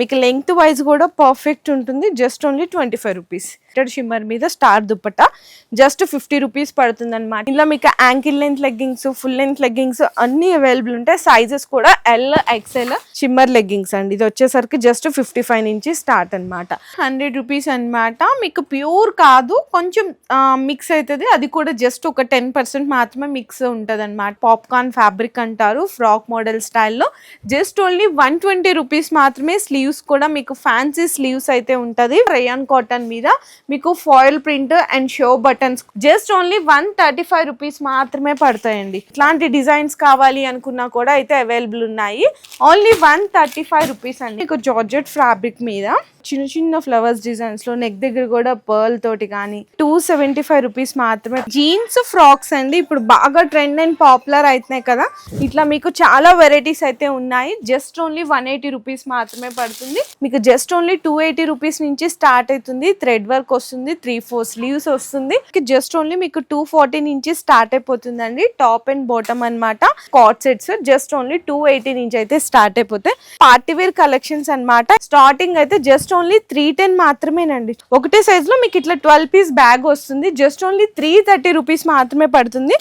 మీకు length wise కూడా perfect ఉంటుంది. Just only twenty five rupees shimmer మీద star dupatta. Just fifty rupees పడుతుంది అనమాట ఇందులో మీకు ankle length leggings full length leggings అన్ని అవైలబుల్ ఉంటాయి. సైజెస్ కూడా ఎల్ ఎక్స్ఎల్ షిమ్మర్ లెగ్గింగ్స్ అండి. ఇది వచ్చేసరికి జస్ట్ ఫిఫ్టీ ఫైవ్ నుంచి స్టార్ట్ అన్నమాట. హండ్రెడ్ రూపీస్ అన్నమాట. మీకు ప్యూర్ కాదు. కొంచెం మిక్స్ అవుతుంది అది కూడా జస్ట్ ఒక టెన్ పర్సెంట్ మాత్రమే మిక్స్ ఉంటుంది అనమాట పాప్కార్న్ ఫ్యాబ్రిక్ అంటారు ఫ్రాక్ మోడల్ స్టైల్లో just only one twenty rupees మాత్రమే స్లీవ్ స్లీవ్స్ కూడా మీకు ఫ్యాన్సీ స్లీవ్స్ అయితే ఉంటుంది. రయాన్ కాటన్ మీద మీకు foil print and show buttons just only one thirty five rupees మాత్రమే పడతాయండి. ఇట్లాంటి డిజైన్స్ కావాలి అనుకున్నా కూడా అయితే అవైలబుల్ ఉన్నాయి. Only one thirty five rupees అండి. మీకు జార్జెట్ ఫ్యాబ్రిక్ మీద చిన్న చిన్న ఫ్లవర్స్ డిజైన్స్లో నెక్ దగ్గర కూడా పర్ల్ తోటి కానీ టూ సెవెంటీ ఫైవ్ రూపీస్ మాత్రమే. జీన్స్ ఫ్రాక్స్ అండి. ఇప్పుడు బాగా ట్రెండ్ అండ్ పాపులర్ అవుతున్నాయి కదా. ఇట్లా మీకు చాలా వెరైటీస్ అయితే ఉన్నాయి. Just only one eighty rupees మాత్రమే పడుతుంది మీకు just only two eighty rupees నుంచి స్టార్ట్ అవుతుంది. థ్రెడ్ వర్క్ వస్తుంది. త్రీ ఫోర్ స్లీవ్స్ వస్తుంది. జస్ట్ ఓన్లీ మీకు టూ ఫార్టీ నుంచి స్టార్ట్ అయిపోతుందండి. టాప్ అండ్ బాటమ్ అన్నమాట. Cot sets just only two eighty నుంచి అయితే స్టార్ట్ అయిపోతాయి. పార్టీ వేర్ కలెక్షన్స్ అన్నమాట. స్టార్టింగ్ అయితే జస్ట్ ఓన్లీ త్రీ టెన్ మాత్రమేనండి. ఒకటే సైజ్లో మీకు ఇట్లా ట్వెల్వ్ పీస్ బ్యాగ్ వస్తుంది. Just only three thirty rupees మాత్రమే పడుతుంది.